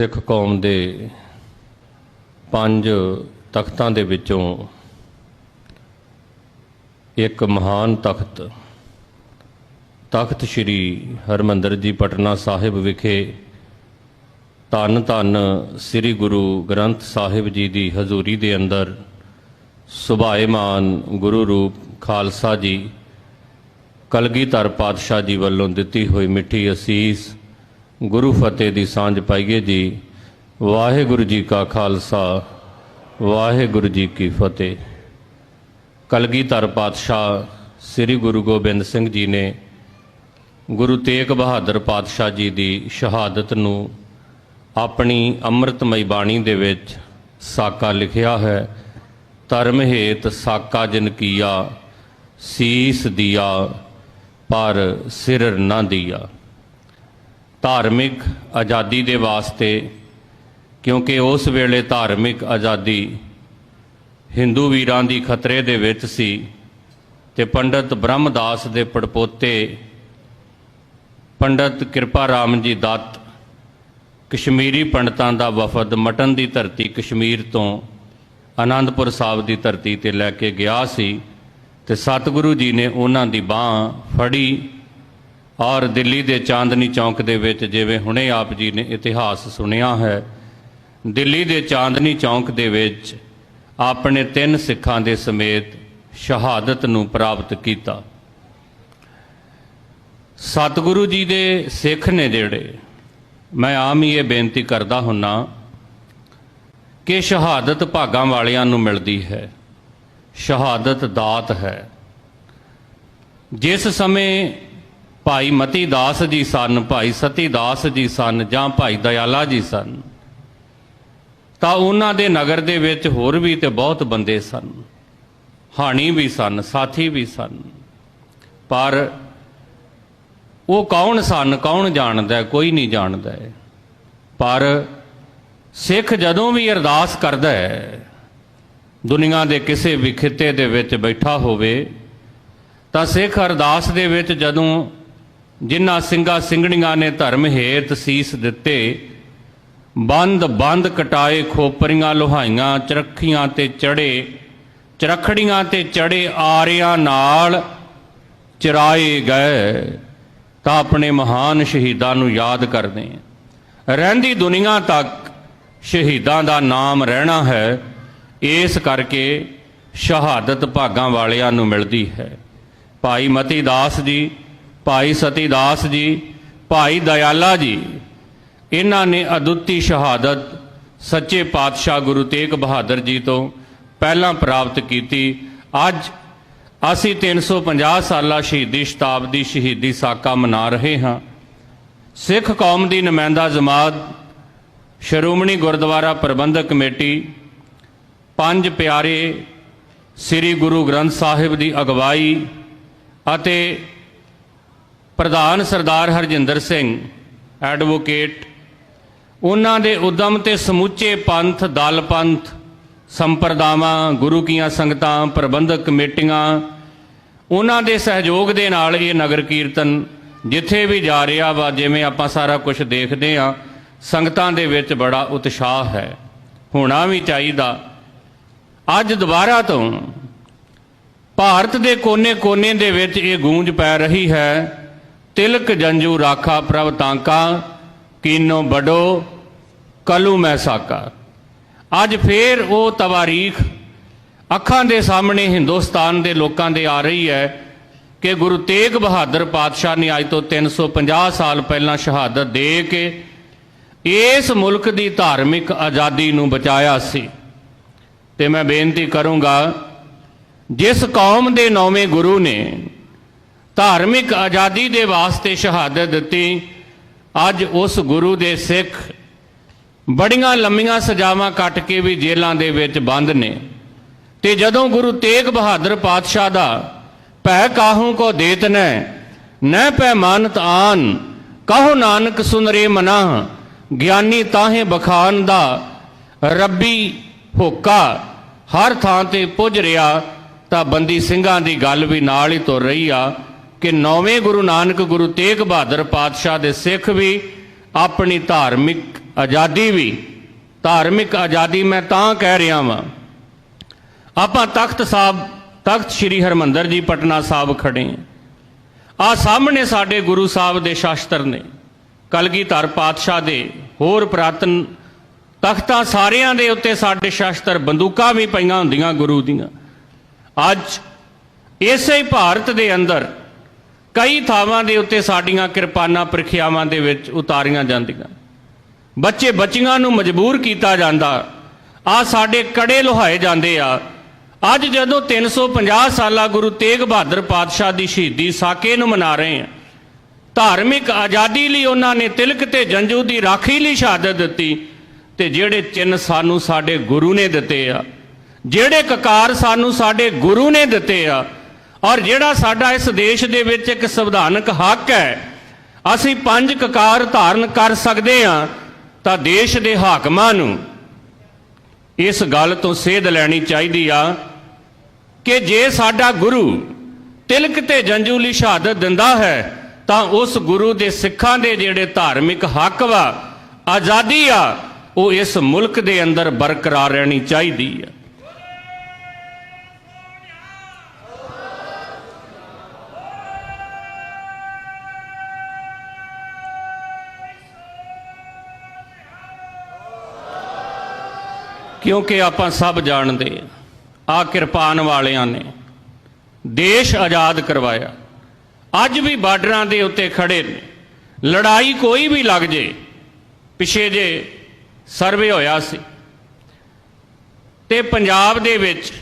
ਸਿੱਖ ਕੌਮ ਦੇ ਪੰਜ ਤਖਤਾਂ ਦੇ ਵਿੱਚੋਂ ਇੱਕ ਮਹਾਨ ਤਖਤ ਤਖਤ ਸ੍ਰੀ ਹਰਮੰਦਰ ਜੀ ਪਟਨਾ ਸਾਹਿਬ ਵਿਖੇ ਧੰਨ ਧੰਨ ਸ੍ਰੀ ਗੁਰੂ ਗ੍ਰੰਥ ਸਾਹਿਬ ਜੀ ਦੀ ਹਜ਼ੂਰੀ ਦੇ ਅੰਦਰ ਸੁਭਾਏਮਾਨ ਗੁਰੂ ਰੂਪ ਖਾਲਸਾ ਜੀ, ਕਲਗੀਧਰ ਪਾਤਸ਼ਾਹ ਜੀ ਵੱਲੋਂ ਦਿੱਤੀ ਹੋਈ ਮਿੱਠੀ ਅਸੀਸ ਗੁਰੂ ਫਤਿਹ ਦੀ ਸਾਂਝ ਪਾਈਏ ਜੀ। ਵਾਹਿਗੁਰੂ ਜੀ ਕਾ ਖਾਲਸਾ, ਵਾਹਿਗੁਰੂ ਜੀ ਕੀ ਫਤਿਹ। ਕਲਗੀਧਰ ਪਾਤਸ਼ਾਹ ਸ੍ਰੀ ਗੁਰੂ ਗੋਬਿੰਦ ਸਿੰਘ ਜੀ ਨੇ ਗੁਰੂ ਤੇਗ ਬਹਾਦਰ ਪਾਤਸ਼ਾਹ ਜੀ ਦੀ ਸ਼ਹਾਦਤ ਨੂੰ ਆਪਣੀ ਅੰਮ੍ਰਿਤਮਈ ਬਾਣੀ ਦੇ ਵਿੱਚ ਸਾਕਾ ਲਿਖਿਆ ਹੈ। ਧਰਮ ਹੇਤ ਸਾਕਾ ਜਿਨ ਕੀਆ, ਸੀਸ ਦਿਆ, ਪਰ ਸਿਰ ਨਾ ਦਿਆ। ਧਾਰਮਿਕ ਆਜ਼ਾਦੀ ਦੇ ਵਾਸਤੇ, ਕਿਉਂਕਿ ਉਸ ਵੇਲੇ ਧਾਰਮਿਕ ਆਜ਼ਾਦੀ ਹਿੰਦੂ ਵੀਰਾਂ ਦੀ ਖਤਰੇ ਦੇ ਵਿੱਚ ਸੀ ਤੇ ਪੰਡਤ ਬ੍ਰਹਮਦਾਸ ਦੇ ਪੜਪੋਤੇ ਪੰਡਤ ਕਿਰਪਾ ਰਾਮ ਜੀ ਦੱਤ ਕਸ਼ਮੀਰੀ ਪੰਡਤਾਂ ਦਾ ਵਫਦ ਮਟਨ ਦੀ ਧਰਤੀ ਕਸ਼ਮੀਰ ਤੋਂ ਆਨੰਦਪੁਰ ਸਾਹਿਬ ਦੀ ਧਰਤੀ ਤੇ ਲੈ ਕੇ ਗਿਆ ਸੀ ਤੇ ਸਤਿਗੁਰੂ ਜੀ ਨੇ ਉਹਨਾਂ ਦੀ ਬਾਹ ਫੜੀ ਔਰ ਦਿੱਲੀ ਦੇ ਚਾਂਦਨੀ ਚੌਂਕ ਦੇ ਵਿੱਚ ਜਿਵੇਂ ਹੁਣੇ ਆਪ ਜੀ ਨੇ ਇਤਿਹਾਸ ਸੁਣਿਆ ਹੈ, ਦਿੱਲੀ ਦੇ ਚਾਂਦਨੀ ਚੌਂਕ ਦੇ ਵਿੱਚ ਆਪਣੇ ਤਿੰਨ ਸਿੱਖਾਂ ਦੇ ਸਮੇਤ ਸ਼ਹਾਦਤ ਨੂੰ ਪ੍ਰਾਪਤ ਕੀਤਾ। ਸਤਿਗੁਰੂ ਜੀ ਦੇ ਸਿੱਖ ਨੇ ਜਿਹੜੇ, ਮੈਂ ਆਮ ਹੀ ਇਹ ਬੇਨਤੀ ਕਰਦਾ ਹੁੰਨਾ ਕਿ ਸ਼ਹਾਦਤ ਭਾਗਾਂ ਵਾਲਿਆਂ ਨੂੰ ਮਿਲਦੀ ਹੈ, ਸ਼ਹਾਦਤ ਦਾਤ ਹੈ। ਜਿਸ ਸਮੇਂ ਭਾਈ ਮਤੀ ਦਾਸ ਜੀ ਸਨ, ਭਾਈ ਸਤੀ ਦਾਸ ਜੀ ਸਨ ਜਾਂ ਭਾਈ ਦਇਆਲਾ ਜੀ ਸਨ। ਤਾਂ ਉਹਨਾਂ ਦੇ ਨਗਰ ਦੇ ਵਿੱਚ ਹੋਰ ਵੀ ਤੇ ਬਹੁਤ ਬੰਦੇ ਸਨ। ਹਾਣੀ ਵੀ ਸਨ, ਸਾਥੀ ਵੀ ਸਨ। ਪਰ ਉਹ ਕੌਣ ਸਨ, ਕੌਣ ਜਾਣਦਾ ਕੋਈ ਨਹੀਂ ਜਾਣਦਾ ਪਰ ਸਿੱਖ ਜਦੋਂ ਵੀ ਅਰਦਾਸ ਕਰਦਾ ਹੈ, ਦੁਨੀਆ ਦੇ ਕਿਸੇ ਵੀ ਖਿੱਤੇ ਦੇ ਵਿੱਚ ਬੈਠਾ ਹੋਵੇ, ਤਾਂ ਸਿੱਖ ਅਰਦਾਸ ਦੇ ਵਿੱਚ ਜਦੋਂ ਜਿਨ੍ਹਾਂ ਸਿੰਘਾਂ ਸਿੰਘਣੀਆਂ ਨੇ ਧਰਮ ਹੇਤ ਸੀਸ ਦਿੱਤੇ, ਬੰਦ ਬੰਦ ਕਟਾਏ ਖੋਪਰੀਆਂ ਲੋਹਾਈਆਂ, ਚਰਖੀਆਂ ਤੇ ਚੜੇ, ਚਰਖੜੀਆਂ ਤੇ ਚੜੇ ਆਰਿਆਂ ਨਾਲ ਚਰਾਏ ਗਏ, ਤਾਂ ਆਪਣੇ ਮਹਾਨ ਸ਼ਹੀਦਾਂ ਨੂੰ ਯਾਦ ਕਰਦੇ ਹਾਂ। ਰਹਿੰਦੀ ਦੁਨੀਆ ਤੱਕ ਸ਼ਹੀਦਾਂ ਦਾ ਨਾਮ ਰਹਿਣਾ ਹੈ, ਇਸ ਕਰਕੇ ਸ਼ਹਾਦਤ ਭਾਗਾਂ ਵਾਲਿਆਂ ਨੂੰ ਮਿਲਦੀ ਹੈ। ਭਾਈ ਮਤੀ ਦਾਸ ਜੀ ਭਾਈ ਸਤੀ ਦਾਸ ਜੀ, ਭਾਈ ਦਇਆਲਾ ਜੀ, ਇਹਨਾਂ ਨੇ ਅਦੁੱਤੀ ਸ਼ਹਾਦਤ ਸੱਚੇ ਪਾਤਸ਼ਾਹ ਗੁਰੂ ਤੇਗ ਬਹਾਦਰ ਜੀ ਤੋਂ ਪਹਿਲਾਂ ਪ੍ਰਾਪਤ ਕੀਤੀ। ਅੱਜ ਅਸੀਂ 350 ਸਾਲਾ ਸ਼ਹੀਦੀ ਸ਼ਤਾਬਦੀ ਸ਼ਹੀਦੀ ਸਾਕਾ ਮਨਾ ਰਹੇ ਹਾਂ। ਸਿੱਖ ਕੌਮ ਦੀ ਨੁਮਾਇੰਦਾ ਜਮਾਤ, ਸ਼੍ਰੋਮਣੀ ਗੁਰਦੁਆਰਾ ਪ੍ਰਬੰਧਕ ਕਮੇਟੀ, ਪੰਜ ਪਿਆਰੇ ਸ੍ਰੀ ਗੁਰੂ ਗ੍ਰੰਥ ਸਾਹਿਬ ਦੀ ਅਗਵਾਈ ਅਤੇ ਪ੍ਰਧਾਨ ਸਰਦਾਰ ਹਰਜਿੰਦਰ ਸਿੰਘ, ਐਡਵੋਕੇਟ, ਉਹਨਾਂ ਦੇ ਉਦਮ ਤੇ ਸਮੁੱਚੇ ਪੰਥ, ਦਲ ਪੰਥ, ਸੰਪਰਦਾਵਾਂ, ਗੁਰੂ ਕੀਆਂ ਸੰਗਤਾਂ, ਪ੍ਰਬੰਧਕ ਕਮੇਟੀਆਂ, ਉਹਨਾਂ ਦੇ ਸਹਿਯੋਗ ਦੇ ਨਾਲ ਇਹ ਨਗਰ ਕੀਰਤਨ ਜਿੱਥੇ ਵੀ ਜਾ ਰਿਹਾ ਵਾ, ਜਿਵੇਂ ਆਪਾਂ ਸਾਰਾ ਕੁਝ ਦੇਖਦੇ ਆ ਸੰਗਤਾਂ ਦੇ ਵਿੱਚ ਬੜਾ ਉਤਸ਼ਾਹ ਹੈ। ਹੋਣਾ ਵੀ ਚਾਹੀਦਾ। ਅੱਜ ਦੁਬਾਰਾ ਤੋਂ ਭਾਰਤ ਦੇ ਕੋਨੇ-ਕੋਨੇ ਦੇ ਵਿੱਚ ਇਹ ਗੂੰਜ ਪੈ ਰਹੀ ਹੈ। ਤਿਲਕ ਜੰਜੂ ਰਾਖਾ ਪ੍ਰਭ ਤਾਂਕਾ, ਕੀਨੋ ਬਡੋ ਕਲੂ ਮੈਂ ਸਾਕਾ। ਅੱਜ ਫੇਰ ਉਹ ਤਵਾਰੀਖ ਅੱਖਾਂ ਦੇ ਸਾਹਮਣੇ ਹਿੰਦੁਸਤਾਨ ਦੇ ਲੋਕਾਂ ਦੇ ਆ ਰਹੀ ਹੈ ਕਿ ਗੁਰੂ ਤੇਗ ਬਹਾਦਰ ਪਾਤਸ਼ਾਹ ਨੇ ਅੱਜ ਤੋਂ 350 ਸਾਲ ਪਹਿਲਾਂ ਸ਼ਹਾਦਤ ਦੇ ਕੇ ਇਸ ਮੁਲਕ ਦੀ ਧਾਰਮਿਕ ਆਜ਼ਾਦੀ ਨੂੰ ਬਚਾਇਆ ਸੀ। ਤੇ ਮੈਂ ਬੇਨਤੀ ਕਰੂੰਗਾ, ਜਿਸ ਕੌਮ ਦੇ ਨੌਵੇਂ ਗੁਰੂ ਨੇ ਧਾਰਮਿਕ ਆਜ਼ਾਦੀ ਦੇ ਵਾਸਤੇ ਸ਼ਹਾਦਤ ਦਿੱਤੀ। ਅੱਜ ਉਸ ਗੁਰੂ ਦੇ ਸਿੱਖ ਬੜੀਆਂ ਲੰਮੀਆਂ ਸਜ਼ਾਵਾਂ ਕੱਟ ਕੇ ਵੀ ਜੇਲ੍ਹਾਂ ਦੇ ਵਿੱਚ ਬੰਦ ਨੇ। ਤੇ ਜਦੋਂ ਗੁਰੂ ਤੇਗ ਬਹਾਦਰ ਪਾਤਸ਼ਾਹ ਦਾ ਭੈ ਕਾਹੂ ਕੋ ਦੇਤ ਨੈ ਨੈ ਪੈ ਆਨ, ਕਹੋ ਨਾਨਕ ਸੁਨਰੇ ਮਨਾ ਗਿਆਨੀ ਤਾਹੇ ਬਖਾਨ ਦਾ ਰੱਬੀ ਹੋਕਾ, ਹਰ ਥਾਂ ਤੇ ਪੁੱਜ ਰਿਹਾ ਤਾਂ ਬੰਦੀ ਸਿੰਘਾਂ ਦੀ ਗੱਲ ਵੀ ਨਾਲ ਹੀ ਤੁਰ ਰਹੀ ਆ। ਕਿ ਨੌਵੇਂ ਗੁਰੂ ਨਾਨਕ ਗੁਰੂ ਤੇਗ ਬਹਾਦਰ ਪਾਤਸ਼ਾਹ ਦੇ ਸਿੱਖ ਵੀ, ਆਪਣੀ ਧਾਰਮਿਕ ਆਜ਼ਾਦੀ ਵੀ, ਧਾਰਮਿਕ ਆਜ਼ਾਦੀ ਮੈਂ ਤਾਂ ਕਹਿ ਰਿਹਾ ਵਾਂ। ਆਪਾਂ ਤਖਤ ਸਾਹਿਬ, ਤਖਤ ਸ੍ਰੀ ਹਰਮੰਦਰ ਜੀ ਪਟਨਾ ਸਾਹਿਬ ਖੜੇ ਹਾਂ ਆ ਸਾਹਮਣੇ ਸਾਡੇ ਗੁਰੂ ਸਾਹਿਬ ਦੇ ਸ਼ਾਸਤਰ ਨੇ, ਕਲਗੀਧਰ ਪਾਤਸ਼ਾਹ ਦੇ ਹੋਰ ਪ੍ਰਾਤਨ ਤਖਤਾਂ ਸਾਰਿਆਂ ਦੇ ਉੱਤੇ ਸਾਡੇ ਸ਼ਾਸਤਰ ਬੰਦੂਕਾਂ ਵੀ ਪਈਆਂ ਹੁੰਦੀਆਂ ਗੁਰੂ ਦੀਆਂ। ਅੱਜ ਇਸੇ ਭਾਰਤ ਦੇ ਅੰਦਰ ਕਈ ਥਾਵਾਂ ਦੇ ਉੱਤੇ ਸਾਡੀਆਂ ਕਿਰਪਾਨਾਂ ਪ੍ਰੀਖਿਆਵਾਂ ਦੇ ਵਿੱਚ ਉਤਾਰੀਆਂ ਜਾਂਦੀਆਂ। ਬੱਚੇ ਬੱਚੀਆਂ ਨੂੰ ਮਜਬੂਰ ਕੀਤਾ ਜਾਂਦਾ। ਆ ਸਾਡੇ ਕੜੇ ਲੋਹਾਏ ਜਾਂਦੇ ਆ। ਅੱਜ ਜਦੋਂ 350 ਸਾਲਾ ਗੁਰੂ ਤੇਗ ਬਹਾਦਰ ਪਾਤਸ਼ਾਹ ਦੀ ਸ਼ਹੀਦੀ ਸਾਕੇ ਨੂੰ ਮਨਾ ਰਹੇ ਆ, ਧਾਰਮਿਕ ਆਜ਼ਾਦੀ ਲਈ ਉਹਨਾਂ ਨੇ ਤਿਲਕ ਤੇ ਜੰਜੂ ਦੀ ਰਾਖੀ ਲਈ ਸ਼ਹਾਦਤ ਦਿੱਤੀ ਤੇ ਜਿਹੜੇ ਚਿੰਨ ਸਾਨੂੰ ਸਾਡੇ ਗੁਰੂ ਨੇ ਦਿੱਤੇ ਆ, ਜਿਹੜੇ ਕਕਾਰ ਸਾਨੂੰ ਸਾਡੇ ਗੁਰੂ ਨੇ ਦਿੱਤੇ ਆ ਔਰ ਜਿਹੜਾ ਸਾਡਾ ਇਸ ਦੇਸ਼ ਦੇ ਵਿੱਚ ਇੱਕ ਸੰਵਿਧਾਨਕ ਹੱਕ ਹੈ, ਅਸੀਂ ਪੰਜ ਕਕਾਰ ਧਾਰਨ ਕਰ ਸਕਦੇ ਹਾਂ ਤਾਂ ਦੇਸ਼ ਦੇ ਹਾਕਮਾਂ ਨੂੰ ਇਸ ਗੱਲ ਤੋਂ ਸੇਧ ਲੈਣੀ ਚਾਹੀਦੀ ਆ ਕਿ ਜੇ ਸਾਡਾ ਗੁਰੂ ਤਿਲਕ ਤੇ ਜੰਜੂ ਲਈ ਸ਼ਹਾਦਤ ਦਿੰਦਾ ਹੈ, ਤਾਂ ਉਸ ਗੁਰੂ ਦੇ ਸਿੱਖਾਂ ਦੇ ਜਿਹੜੇ ਧਾਰਮਿਕ ਹੱਕ ਵਾ, ਆਜ਼ਾਦੀ ਆ, ਉਹ ਇਸ ਮੁਲਕ ਦੇ ਅੰਦਰ ਬਰਕਰਾਰ ਰਹਿਣੀ ਚਾਹੀਦੀ ਆ। ਕਿਉਂਕਿ ਆਪਾਂ ਸਭ ਜਾਣਦੇ ਆ ਆ ਕਿਰਪਾਨ ਵਾਲਿਆਂ ਨੇ ਦੇਸ਼ ਆਜ਼ਾਦ ਕਰਵਾਇਆ। ਅੱਜ ਵੀ ਬਾਰਡਰਾਂ ਦੇ ਉੱਤੇ ਖੜੇ ਨੇ। ਲੜਾਈ ਕੋਈ ਵੀ ਲੱਗ ਜੇ, ਪਿਛੇ ਜੇ ਸਰਵੇ ਹੋਇਆ ਸੀ। ਤੇ ਪੰਜਾਬ ਦੇ ਵਿੱਚ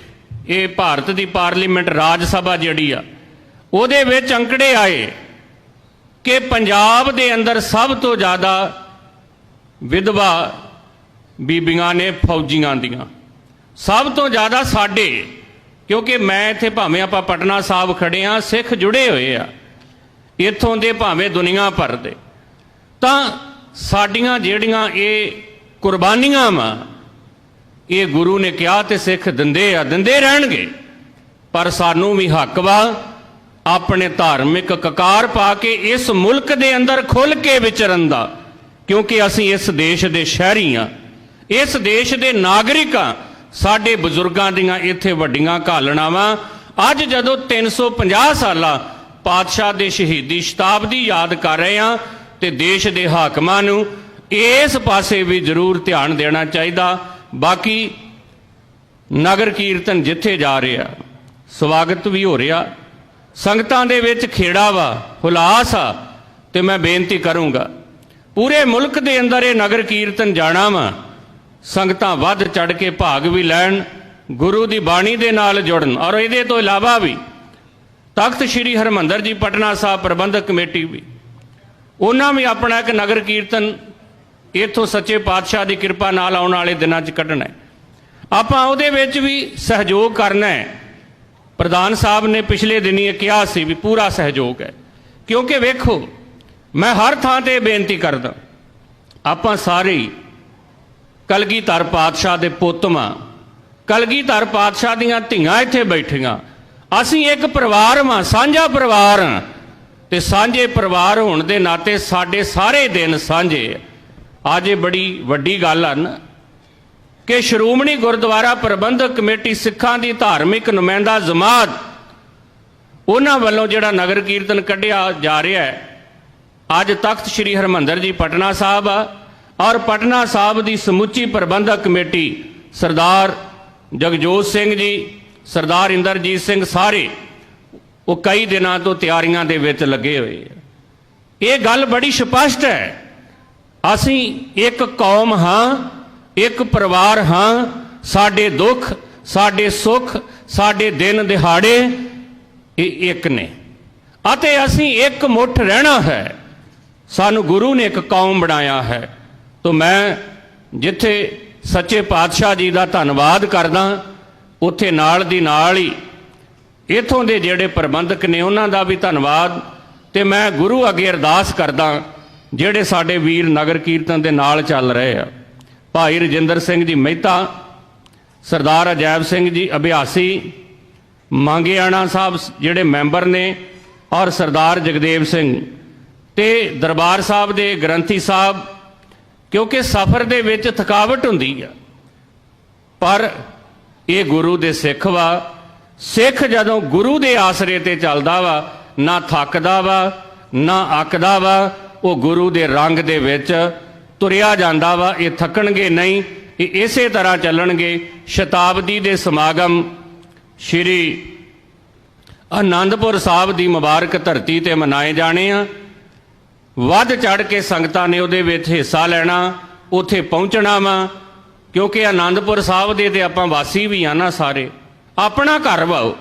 ਇਹ ਭਾਰਤ ਦੀ ਪਾਰਲੀਮੈਂਟ ਰਾਜ ਸਭਾ ਜਿਹੜੀ ਆ, ਉਹਦੇ ਵਿੱਚ ਅੰਕੜੇ ਆਏ ਕਿ ਪੰਜਾਬ ਦੇ ਅੰਦਰ ਸਭ ਤੋਂ ਜ਼ਿਆਦਾ ਵਿਧਵਾ ਬੀਬੀਆਂ ਨੇ ਫੌਜੀਆਂ ਦੀਆਂ। ਸਭ ਤੋਂ ਜ਼ਿਆਦਾ ਸਾਡੇ, ਕਿਉਂਕਿ ਮੈਂ ਇੱਥੇ ਭਾਵੇਂ ਆਪਾਂ ਪਟਨਾ ਸਾਹਿਬ ਖੜੇ ਆ ਸਿੱਖ ਜੁੜੇ ਹੋਏ ਆ। ਇੱਥੋਂ ਦੇ ਭਾਵੇਂ ਦੁਨੀਆ ਭਰ ਦੇ। ਤਾਂ ਸਾਡੀਆਂ ਜਿਹੜੀਆਂ ਇਹ ਕੁਰਬਾਨੀਆਂ ਵਾ, ਇਹ ਗੁਰੂ ਨੇ ਕਿਹਾ ਤੇ ਸਿੱਖ ਦਿੰਦੇ ਆ, ਦਿੰਦੇ ਰਹਿਣਗੇ। ਪਰ ਸਾਨੂੰ ਵੀ ਹੱਕ ਵਾ ਆਪਣੇ ਧਾਰਮਿਕ ਕਕਾਰ ਪਾ ਕੇ ਇਸ ਮੁਲਕ ਦੇ ਅੰਦਰ ਖੁੱਲ ਕੇ ਵਿਚਰਨ ਦਾ, ਕਿਉਂਕਿ ਅਸੀਂ ਇਸ ਦੇਸ਼ ਦੇ ਸ਼ਹਿਰੀ ਆ ਇਸ ਦੇਸ਼ ਦੇ ਨਾਗਰਿਕ ਆ। ਸਾਡੇ ਬਜ਼ੁਰਗਾਂ ਦੀਆਂ ਇੱਥੇ ਵੱਡੀਆਂ ਘਾਲਣਾਵਾਂ। ਅੱਜ ਜਦੋਂ 350 ਸਾਲਾ ਪਾਤਸ਼ਾਹ ਦੇ ਸ਼ਹੀਦੀ ਸ਼ਤਾਬਦੀ ਯਾਦ ਕਰ ਰਹੇ ਆ ਤੇ ਦੇਸ਼ ਦੇ ਹਾਕਮਾਂ ਨੂੰ ਇਸ ਪਾਸੇ ਵੀ ਜ਼ਰੂਰ ਧਿਆਨ ਦੇਣਾ ਚਾਹੀਦਾ। ਬਾਕੀ ਨਗਰ ਕੀਰਤਨ ਜਿੱਥੇ ਜਾ ਰਿਹਾ, ਸਵਾਗਤ ਵੀ ਹੋ ਰਿਹਾ। ਸੰਗਤਾਂ ਦੇ ਵਿੱਚ ਖੇੜਾ ਵਾ, ਹੁਲਾਸ ਆ ਤੇ ਮੈਂ ਬੇਨਤੀ ਕਰੂੰਗਾ, ਪੂਰੇ ਮੁਲਕ ਦੇ ਅੰਦਰ ਇਹ ਨਗਰ ਕੀਰਤਨ ਜਾਣਾ ਵਾ। ਸੰਗਤਾਂ ਵੱਧ ਚੜ ਕੇ ਭਾਗ ਵੀ ਲੈਣ, ਗੁਰੂ ਦੀ ਬਾਣੀ ਦੇ ਨਾਲ ਜੁੜਨ ਔਰ ਇਹਦੇ ਤੋਂ ਇਲਾਵਾ ਵੀ ਤਖਤ ਸ੍ਰੀ ਹਰਮੰਦਰ ਜੀ ਪਟਨਾ ਸਾਹਿਬ ਪ੍ਰਬੰਧਕ ਕਮੇਟੀ ਵੀ। ਉਹਨਾਂ ਵੀ ਆਪਣਾ ਇੱਕ ਨਗਰ ਕੀਰਤਨ ਇਥੋਂ ਸੱਚੇ ਪਾਤਸ਼ਾਹ ਦੀ ਕਿਰਪਾ ਨਾਲ ਆਉਣ ਵਾਲੇ ਦਿਨਾਂ 'ਚ ਕੱਢਣਾ ਹੈ। ਆਪਾਂ ਉਹਦੇ ਵਿੱਚ ਵੀ ਸਹਿਯੋਗ ਕਰਨਾ ਹੈ। ਪ੍ਰਧਾਨ ਸਾਹਿਬ ਨੇ ਪਿਛਲੇ ਦਿਨੀ ਇਹ ਕਿਹਾ ਸੀ ਵੀ ਪੂਰਾ ਸਹਿਯੋਗ ਹੈ। ਕਿਉਂਕਿ ਵੇਖੋ, ਮੈਂ ਹਰ ਥਾਂ ਤੇ ਬੇਨਤੀ ਕਰਦਾ, ਆਪਾਂ ਸਾਰੇ ਕਲਗੀਧਰ ਪਾਤਸ਼ਾਹ ਦੇ ਪੁੱਤਮਾ ਕਲਗੀਧਰ ਪਾਤਸ਼ਾਹ ਦੀਆਂ ਧੀਆਂ ਇੱਥੇ ਬੈਠੀਆਂ। ਅਸੀਂ ਇੱਕ ਪਰਿਵਾਰ ਵਾਂ, ਸਾਂਝਾ ਪਰਿਵਾਰ। ਹਾਂ ਤੇ ਸਾਂਝੇ ਪਰਿਵਾਰ ਹੋਣ ਦੇ ਨਾਤੇ ਸਾਡੇ ਸਾਰੇ ਦਿਨ ਸਾਂਝੇ ਅੱਜ ਇਹ ਬੜੀ ਵੱਡੀ ਗੱਲ ਹਨ ਕਿ ਸ਼੍ਰੋਮਣੀ ਗੁਰਦੁਆਰਾ ਪ੍ਰਬੰਧਕ ਕਮੇਟੀ ਸਿੱਖਾਂ ਦੀ ਧਾਰਮਿਕ ਨੁਮਾਇੰਦਾ ਜਮਾਤ, ਉਹਨਾਂ ਵੱਲੋਂ ਜਿਹੜਾ ਨਗਰ ਕੀਰਤਨ ਕੱਢਿਆ ਜਾ ਰਿਹਾ ਹੈ, ਅੱਜ ਤਖਤ ਸ੍ਰੀ ਹਰਮੰਦਰ ਜੀ, ਪਟਨਾ ਸਾਹਿਬ ਆ। ਔਰ ਪਟਨਾ ਸਾਹਿਬ ਦੀ ਸਮੁੱਚੀ ਪ੍ਰਬੰਧਕ ਕਮੇਟੀ ਸਰਦਾਰ ਜਗਜੋਤ ਸਿੰਘ ਜੀ, ਸਰਦਾਰ ਇੰਦਰਜੀਤ ਸਿੰਘ ਸਾਰੇ ਉਹ ਕਈ ਦਿਨਾਂ ਤੋਂ ਤਿਆਰੀਆਂ ਦੇ ਵਿੱਚ ਲੱਗੇ ਹੋਏ ਆ। ਇਹ ਗੱਲ ਬੜੀ ਸਪਸ਼ਟ ਹੈ। ਅਸੀਂ ਇੱਕ ਕੌਮ ਹਾਂ, ਇੱਕ ਪਰਿਵਾਰ ਹਾਂ, ਸਾਡੇ ਦੁੱਖ, ਸਾਡੇ ਸੁੱਖ, ਸਾਡੇ ਦਿਨ ਦਿਹਾੜੇ ਇਹ ਇੱਕ ਨੇ। ਅਤੇ ਅਸੀਂ ਇੱਕ ਮੁੱਠ ਰਹਿਣਾ ਹੈ। ਸਾਨੂੰ ਗੁਰੂ ਨੇ ਇੱਕ ਕੌਮ ਬਣਾਇਆ ਹੈ। ਤੋਂ ਮੈਂ ਜਿੱਥੇ ਸੱਚੇ ਪਾਤਸ਼ਾਹ ਜੀ ਦਾ ਧੰਨਵਾਦ ਕਰਦਾ, ਉੱਥੇ ਨਾਲ ਦੀ ਨਾਲ ਹੀ ਇਥੋਂ ਦੇ ਜਿਹੜੇ ਪ੍ਰਬੰਧਕ ਨੇ ਉਹਨਾਂ ਦਾ ਵੀ ਧੰਨਵਾਦ ਤੇ ਮੈਂ ਗੁਰੂ ਅੱਗੇ ਅਰਦਾਸ ਕਰਦਾ ਜਿਹੜੇ ਸਾਡੇ ਵੀਰ ਨਗਰ ਕੀਰਤਨ ਦੇ ਨਾਲ ਚੱਲ ਰਹੇ ਆ। ਭਾਈ ਰਜਿੰਦਰ ਸਿੰਘ ਜੀ ਮਹਿਤਾ, ਸਰਦਾਰ ਅਜੈਬ ਸਿੰਘ ਜੀ ਅਭਿਆਸੀ, ਮੰਗਿਆਣਾ ਸਾਹਿਬ ਜਿਹੜੇ ਮੈਂਬਰ ਨੇ ਔਰ ਸਰਦਾਰ ਜਗਦੇਵ ਸਿੰਘ ਤੇ ਦਰਬਾਰ ਸਾਹਿਬ ਦੇ ਗ੍ਰੰਥੀ ਸਾਹਿਬ ਕਿਉਂਕਿ ਸਫ਼ਰ ਦੇ ਵਿੱਚ ਥਕਾਵਟ ਹੁੰਦੀ ਆ। ਪਰ ਇਹ ਗੁਰੂ ਦੇ ਸਿੱਖ ਵਾ। ਸਿੱਖ ਜਦੋਂ ਗੁਰੂ ਦੇ ਆਸਰੇ ਤੇ ਚੱਲਦਾ ਵਾ, ਨਾ ਥੱਕਦਾ ਵਾ, ਨਾ ਅੱਕਦਾ ਵਾ, ਉਹ ਗੁਰੂ ਦੇ ਰੰਗ ਦੇ ਵਿੱਚ ਤੁਰਿਆ ਜਾਂਦਾ ਵਾ। ਇਹ ਥੱਕਣਗੇ ਨਹੀਂ, ਇਹ ਇਸੇ ਤਰ੍ਹਾਂ ਚੱਲਣਗੇ। ਸ਼ਤਾਬਦੀ ਦੇ ਸਮਾਗਮ ਸ਼੍ਰੀ ਆਨੰਦਪੁਰ ਸਾਹਿਬ ਦੀ ਮੁਬਾਰਕ ਧਰਤੀ ਤੇ ਮਨਾਏ ਜਾਣੇ ਆ। ਵੱਧ ਚੜ ਕੇ ਸੰਗਤਾਂ ਨੇ ਉਹਦੇ ਵਿੱਚ ਹਿੱਸਾ ਲੈਣਾ, ਉੱਥੇ ਪਹੁੰਚਣਾ ਵਾ, ਕਿਉਂਕਿ ਆਨੰਦਪੁਰ ਸਾਹਿਬ ਦੇ ਤੇ ਆਪਾਂ ਵਾਸੀ ਵੀ ਆ ਨਾ ਸਾਰੇ। ਆਪਣਾ ਘਰ ਵਾਓ।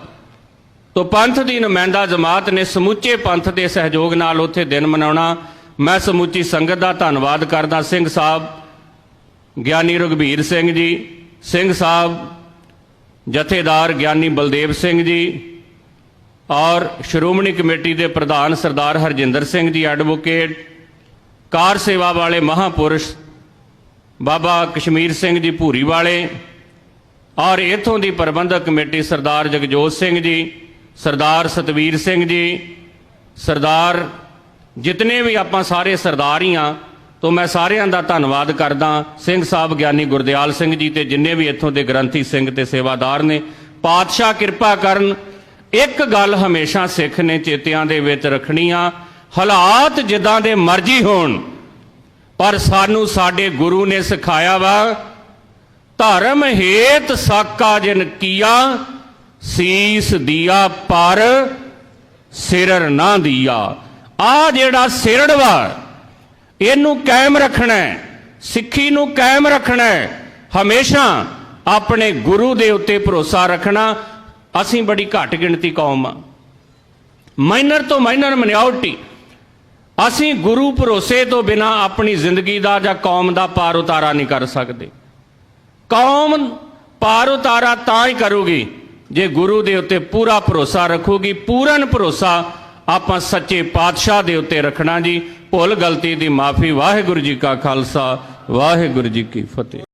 ਤੋ ਪੰਥ ਦੀ ਨੁਮਾਇੰਦਾ ਜਮਾਤ ਨੇ ਸਮੁੱਚੇ ਪੰਥ ਦੇ ਸਹਿਯੋਗ ਨਾਲ ਉੱਥੇ ਦਿਨ ਮਨਾਉਣਾ। ਮੈਂ ਸਮੁੱਚੀ ਸੰਗਤ ਦਾ ਧੰਨਵਾਦ ਕਰਦਾ ਸਿੰਘ ਸਾਹਿਬ, ਗਿਆਨੀ ਰਘਬੀਰ ਸਿੰਘ ਜੀ, ਸਿੰਘ ਸਾਹਿਬ, ਜਥੇਦਾਰ ਗਿਆਨੀ ਬਲਦੇਵ ਸਿੰਘ ਜੀ ਔਰ ਸ਼੍ਰੋਮਣੀ ਕਮੇਟੀ ਦੇ ਪ੍ਰਧਾਨ ਸਰਦਾਰ ਹਰਜਿੰਦਰ ਸਿੰਘ ਜੀ ਐਡਵੋਕੇਟ, ਕਾਰ ਸੇਵਾ ਵਾਲੇ ਮਹਾਪੁਰਸ਼, ਬਾਬਾ ਕਸ਼ਮੀਰ ਸਿੰਘ ਜੀ ਭੂਰੀ ਵਾਲੇ, ਔਰ ਇਥੋਂ ਦੀ ਪ੍ਰਬੰਧਕ ਕਮੇਟੀ ਸਰਦਾਰ ਜਗਜੋਤ ਸਿੰਘ ਜੀ, ਸਰਦਾਰ ਸਤਵੀਰ ਸਿੰਘ ਜੀ, ਸਰਦਾਰ ਜਿਤਨੇ ਵੀ ਆਪਾਂ ਸਾਰੇ ਸਰਦਾਰ ਹੀ ਆ ਤੋਂ ਮੈਂ ਸਾਰਿਆਂ ਦਾ ਧੰਨਵਾਦ ਕਰਦਾ ਸਿੰਘ ਸਾਹਿਬ ਗਿਆਨੀ ਗੁਰਦਿਆਲ ਸਿੰਘ ਜੀ ਤੇ ਜਿੰਨੇ ਵੀ ਇੱਥੋਂ ਦੇ ਗ੍ਰੰਥੀ ਸਿੰਘ ਤੇ ਸੇਵਾਦਾਰ ਨੇ। ਪਾਤਸ਼ਾਹ ਕਿਰਪਾ ਕਰਨ ਇੱਕ ਗੱਲ ਹਮੇਸ਼ਾ ਸਿੱਖ ਨੇ ਚੇਤਿਆਂ ਦੇ ਵਿੱਚ ਰੱਖਣੀ ਆ ਹਾਲਾਤ ਜਿੱਦਾਂ ਦੇ ਮਰਜ਼ੀ ਹੋਣ, ਪਰ ਸਾਨੂੰ ਸਾਡੇ ਗੁਰੂ ਨੇ ਸਿਖਾਇਆ ਵਾ, ਧਰਮ ਹੇਤ ਸਾਕਾ ਜਿਨ ਕੀਆ, ਸੀਸ ਦੀਆ ਪਰ, ਸਿਰਰ ਨਾ ਦੀਆ। ਆ ਜਿਹੜਾ ਸਿਰੜ ਵਾ, ਇਹਨੂੰ ਕਾਇਮ ਰੱਖਣਾ ਸਿੱਖੀ ਨੂੰ ਕਾਇਮ ਰੱਖਣਾ ਹਮੇਸ਼ਾ ਆਪਣੇ ਗੁਰੂ ਦੇ ਉੱਤੇ ਭਰੋਸਾ ਰੱਖਣਾ ਅਸੀਂ ਬੜੀ ਘੱਟ ਗਿਣਤੀ ਕੌਮ ਆ। ਮਾਈਨਰ ਤੋਂ ਮਾਈਨਰ ਮਿਨੋਰਟੀ ਅਸੀਂ ਗੁਰੂ ਭਰੋਸੇ ਤੋਂ ਬਿਨਾ ਆਪਣੀ ਜ਼ਿੰਦਗੀ ਦਾ ਜਾਂ ਕੌਮ ਦਾ ਪਾਰ ਉਤਾਰਾ ਨਹੀਂ ਕਰ ਸਕਦੇ। ਕੌਮ ਪਾਰ ਉਤਾਰਾ ਤਾਂ ਹੀ ਕਰੂਗੀ ਜੇ ਗੁਰੂ ਦੇ ਉੱਤੇ ਪੂਰਾ ਭਰੋਸਾ ਰੱਖੂਗੀ। ਪੂਰਨ ਭਰੋਸਾ ਆਪਾਂ ਸੱਚੇ ਪਾਤਸ਼ਾਹ ਦੇ ਉੱਤੇ ਰੱਖਣਾ ਜੀ। ਭੁੱਲ ਗਲਤੀ ਦੀ ਮਾਫੀ। ਵਾਹਿਗੁਰੂ ਜੀ ਕਾ ਖਾਲਸਾ। ਵਾਹਿਗੁਰੂ ਜੀ ਕੀ ਫਤਿਹ।